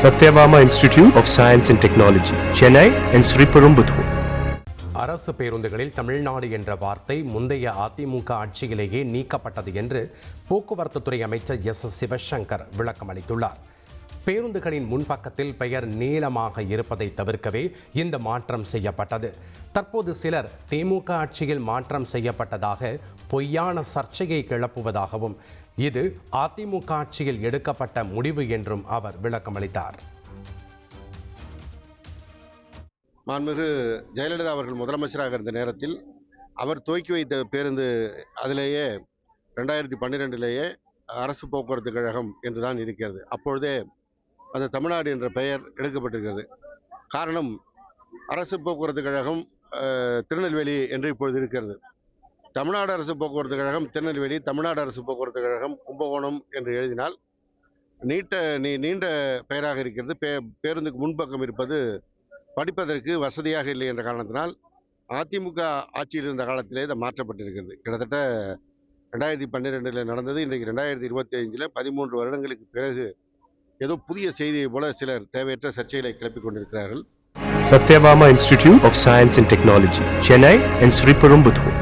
Sathyabama institute of science and technology Chennai and Sriperumbudur. அரசு பேருந்துகளில் தமிழ்நாடு என்ற வார்த்தை முந்தைய அதிமுக ஆட்சியிலேயே நீக்கப்பட்டது என்று போக்குவரத்து துறை அமைச்சர் எஸ் எஸ் சிவசங்கர் விளக்கம் அளித்துள்ளார் பேருந்துகளின் முன்பக்கத்தில் பெயர் நீளமாக இருப்பதை தவிர்க்கவே இந்த மாற்றம் செய்யப்பட்டது. தற்போது சிலர் திமுக ஆட்சியில் மாற்றம் செய்யப்பட்டதாக பொய்யான சர்ச்சையை கிளப்புவதாகவும் இது அதிமுக ஆட்சியில் எடுக்கப்பட்ட முடிவு என்றும் அவர் விளக்கமளித்தார். மாண்புமிகு ஜெயலலிதா அவர்கள் முதலமைச்சராக இருந்த நேரத்தில் அவர் துவக்கி வைத்த பேருந்து அதிலேயே ரெண்டாயிரத்தி பன்னிரெண்டிலேயே அரசு போக்குவரத்து கழகம் என்று தான் இருக்கிறது. அப்பொழுதே அந்த தமிழ்நாடு என்ற பெயர் எடுக்கப்பட்டிருக்கிறது. காரணம் அரசு போக்குவரத்து கழகம் திருநெல்வேலி என்று இப்பொழுது இருக்கிறது. தமிழ்நாடு அரசு போக்குவரத்து கழகம் திருநெல்வேலி தமிழ்நாடு அரசு போக்குவரத்து கழகம் கும்பகோணம் என்று எழுதினால் நீட்ட நீ நீண்ட பெயராக இருக்கிறது. பே பேருந்துக்கு முன்பக்கம் இருப்பது படிப்பதற்கு வசதியாக இல்லை என்ற காரணத்தினால் அதிமுக ஆட்சியில் இருந்த காலத்திலே இது மாற்றப்பட்டிருக்கிறது. கிட்டத்தட்ட ரெண்டாயிரத்தி பன்னிரெண்டில் நடந்தது. இன்றைக்கு ரெண்டாயிரத்தி இருபத்தி ஐந்தில் பதிமூன்று வருடங்களுக்கு பிறகு ஏதோ புதிய செய்தியை போல சிலர் தேவையற்ற சர்ச்சைகளை கிளப்பிக் கொண்டிருக்கிறார்கள் Sathyabama institute of science and technology Chennai and Sriperumbudur